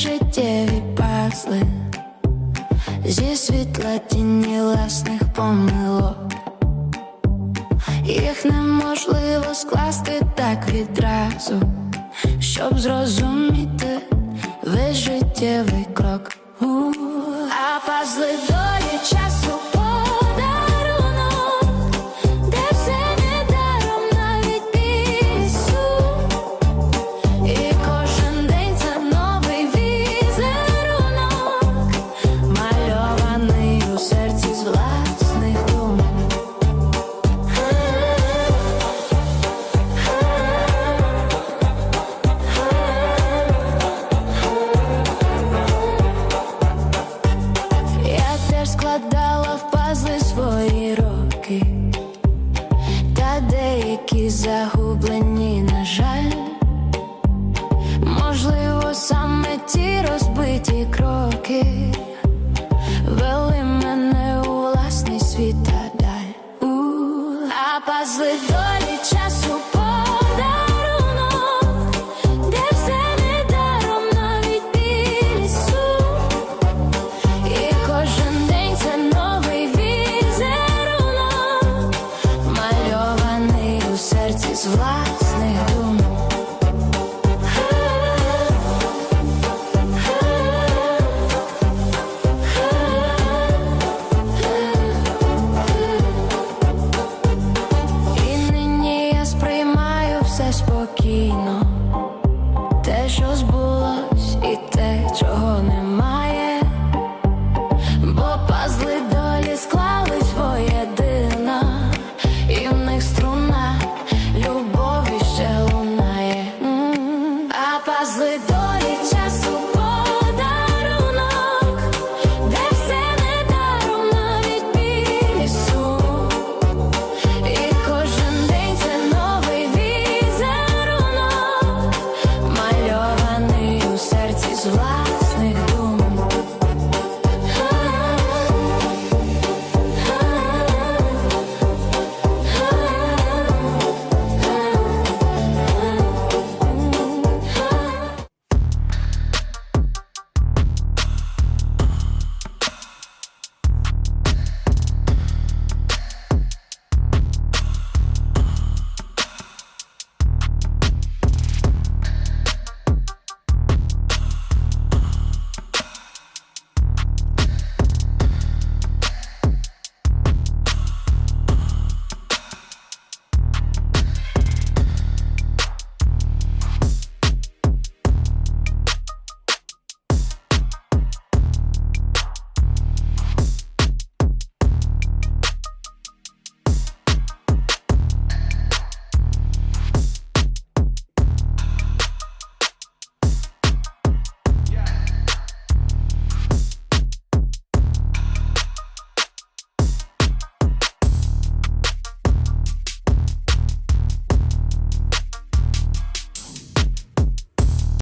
життєві пазли зі світла тіні власних помилок, їх неможливо скласти так відразу, щоб зрозуміти весь життєвий крок, а пазли до поклала в пазли свої роки, та деякі загублені, на жаль, можливо, саме ті розбиті кроки вели мене у власний світ та даль, а пазли долі власть.